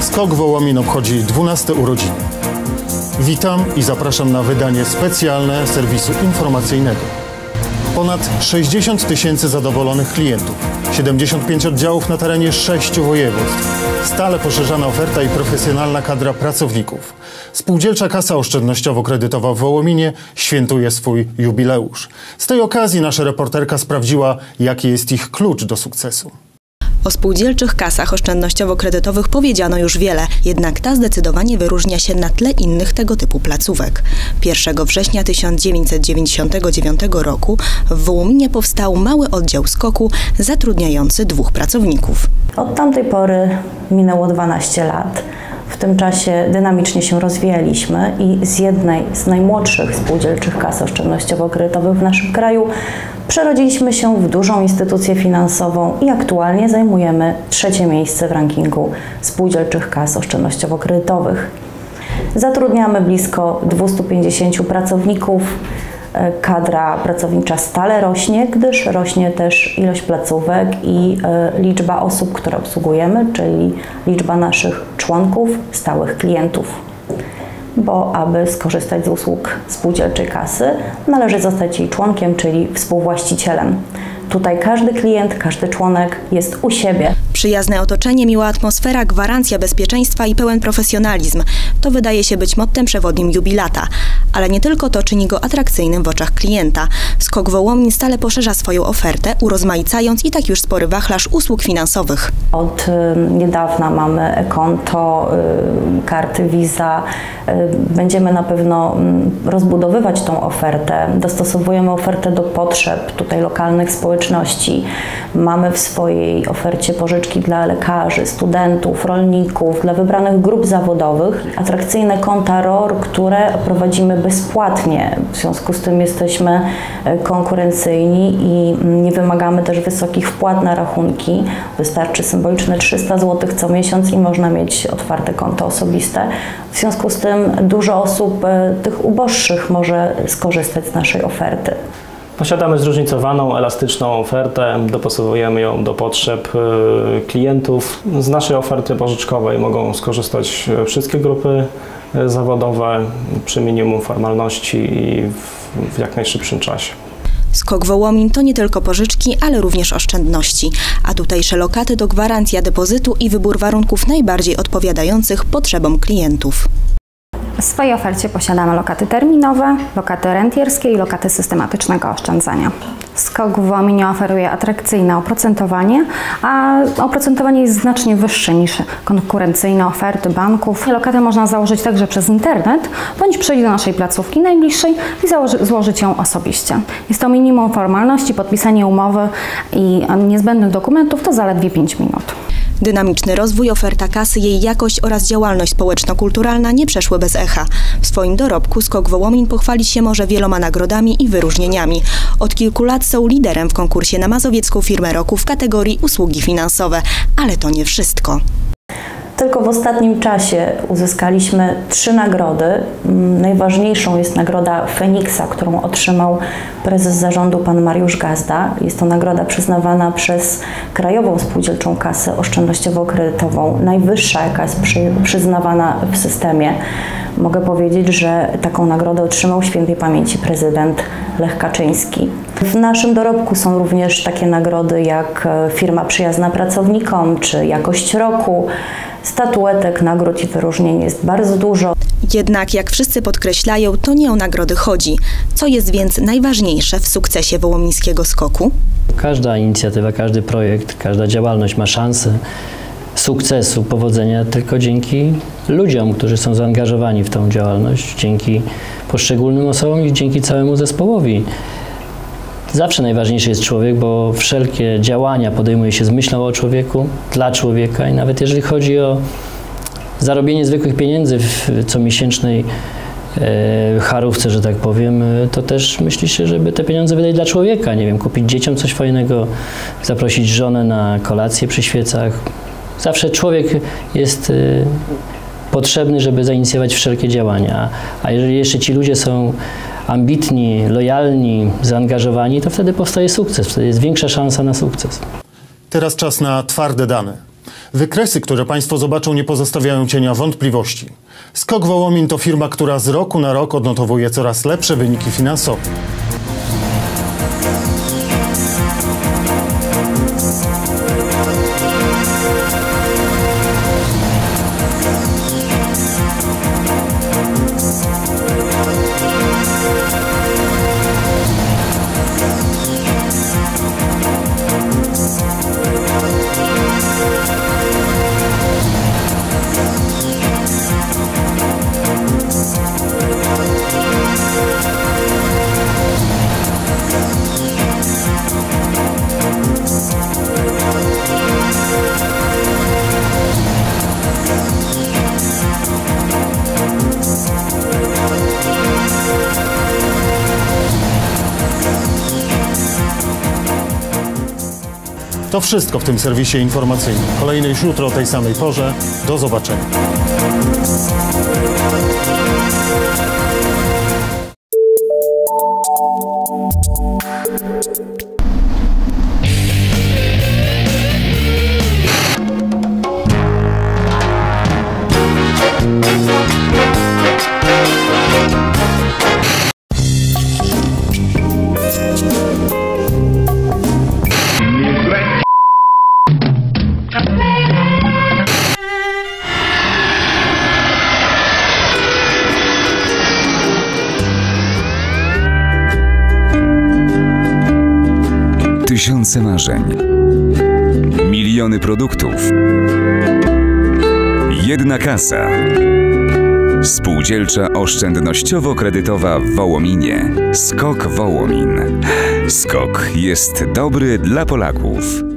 Skok Wołomin obchodzi 12 urodziny. Witam i zapraszam na wydanie specjalne serwisu informacyjnego. Ponad 60 tysięcy zadowolonych klientów, 75 oddziałów na terenie 6 województw, stale poszerzana oferta i profesjonalna kadra pracowników. Spółdzielcza Kasa Oszczędnościowo-Kredytowa w Wołominie świętuje swój jubileusz. Z tej okazji nasza reporterka sprawdziła, jaki jest ich klucz do sukcesu. O spółdzielczych kasach oszczędnościowo-kredytowych powiedziano już wiele, jednak ta zdecydowanie wyróżnia się na tle innych tego typu placówek. 1 września 1999 roku w Wołominie powstał mały oddział skoku zatrudniający dwóch pracowników. Od tamtej pory minęło 12 lat. W tym czasie dynamicznie się rozwijaliśmy i z jednej z najmłodszych spółdzielczych kas oszczędnościowo-kredytowych w naszym kraju przerodziliśmy się w dużą instytucję finansową i aktualnie zajmujemy trzecie miejsce w rankingu spółdzielczych kas oszczędnościowo-kredytowych. Zatrudniamy blisko 250 pracowników. Kadra pracownicza stale rośnie, gdyż rośnie też ilość placówek i e, liczba osób, które obsługujemy, czyli liczba naszych członków, stałych klientów bo aby skorzystać z usług spółdzielczej kasy, należy zostać jej członkiem, czyli współwłaścicielem. Tutaj każdy klient, każdy członek jest u siebie. Przyjazne otoczenie, miła atmosfera, gwarancja bezpieczeństwa i pełen profesjonalizm to wydaje się być mottem przewodnim jubilata. Ale nie tylko to czyni go atrakcyjnym w oczach klienta. Skok Wołomin stale poszerza swoją ofertę, urozmaicając i tak już spory wachlarz usług finansowych. Od y, niedawna mamy konto, y, karty Visa. Y, będziemy na pewno mm, rozbudowywać tą ofertę. Dostosowujemy ofertę do potrzeb tutaj lokalnych społeczności. Mamy w swojej ofercie pożyczki dla lekarzy, studentów, rolników, dla wybranych grup zawodowych. Atrakcyjne konta ROR, które prowadzimy bezpłatnie. W związku z tym jesteśmy e, konkurencyjni i mm, nie wymagamy też wysokich wpłat na rachunki. Wystarczy symboliczne 300 zł co miesiąc i można mieć otwarte konto osobiste. W związku z tym dużo osób e, tych uboższych może skorzystać z naszej oferty. Posiadamy zróżnicowaną, elastyczną ofertę, dopasowujemy ją do potrzeb e, klientów. Z naszej oferty pożyczkowej mogą skorzystać wszystkie grupy e, zawodowe przy minimum formalności i w jak najszybszym czasie. Skok Wołomin to nie tylko pożyczki, ale również oszczędności, a tutejsze lokaty to gwarancja depozytu i wybór warunków najbardziej odpowiadających potrzebom klientów. W swojej ofercie posiadamy lokaty terminowe, lokaty rentierskie i lokaty systematycznego oszczędzania. Skok w Wołominie oferuje atrakcyjne oprocentowanie, a oprocentowanie jest znacznie wyższe niż konkurencyjne oferty banków. Lokaty można założyć także przez internet, bądź przejść do naszej placówki najbliższej i złożyć ją osobiście. Jest to minimum formalności, podpisanie umowy i niezbędnych dokumentów to zaledwie 5 minut. Dynamiczny rozwój, oferta kasy, jej jakość oraz działalność społeczno-kulturalna nie przeszły bez echa. W swoim dorobku Skok Wołomin pochwalić się może wieloma nagrodami i wyróżnieniami. Od kilku lat są liderem w konkursie na mazowiecką firmę roku w kategorii usługi finansowe. Ale to nie wszystko. Tylko w ostatnim czasie uzyskaliśmy trzy nagrody. Mm, najważniejszą jest nagroda Feniksa, którą otrzymał prezes zarządu pan Mariusz Gazda. Jest to nagroda przyznawana przez Krajową Spółdzielczą Kasę Oszczędnościowo-Kredytową. Najwyższa, jaka jest przy, przyznawana w systemie. Mogę powiedzieć, że taką nagrodę otrzymał świętej pamięci prezydent Lech Kaczyński. W naszym dorobku są również takie nagrody jak e, firma przyjazna pracownikom czy jakość roku. Statuetek, nagród i wyróżnień jest bardzo dużo. Jednak, jak wszyscy podkreślają, to nie o nagrody chodzi. Co jest więc najważniejsze w sukcesie wołomińskiego skoku? Każda inicjatywa, każdy projekt, każda działalność ma szansę sukcesu, powodzenia tylko dzięki ludziom, którzy są zaangażowani w tą działalność, dzięki poszczególnym osobom i dzięki całemu zespołowi. Zawsze najważniejszy jest człowiek, bo wszelkie działania podejmuje się z myślą o człowieku, dla człowieka i nawet jeżeli chodzi o zarobienie zwykłych pieniędzy w comiesięcznej e, charówce, że tak powiem, to też myśli się, żeby te pieniądze wydać dla człowieka. Nie wiem, kupić dzieciom coś fajnego, zaprosić żonę na kolację przy świecach. Zawsze człowiek jest e, potrzebny, żeby zainicjować wszelkie działania. A jeżeli jeszcze ci ludzie są ambitni, lojalni, zaangażowani, to wtedy powstaje sukces, wtedy jest większa szansa na sukces. Teraz czas na twarde dane. Wykresy, które Państwo zobaczą, nie pozostawiają cienia wątpliwości. Skok Wołomin to firma, która z roku na rok odnotowuje coraz lepsze wyniki finansowe. To wszystko w tym serwisie informacyjnym. Kolejny już jutro o tej samej porze. Do zobaczenia. Tysiące marzeń. Miliony produktów. Jedna kasa. Spółdzielcza oszczędnościowo-kredytowa w Wołominie. Skok Wołomin. Skok jest dobry dla Polaków.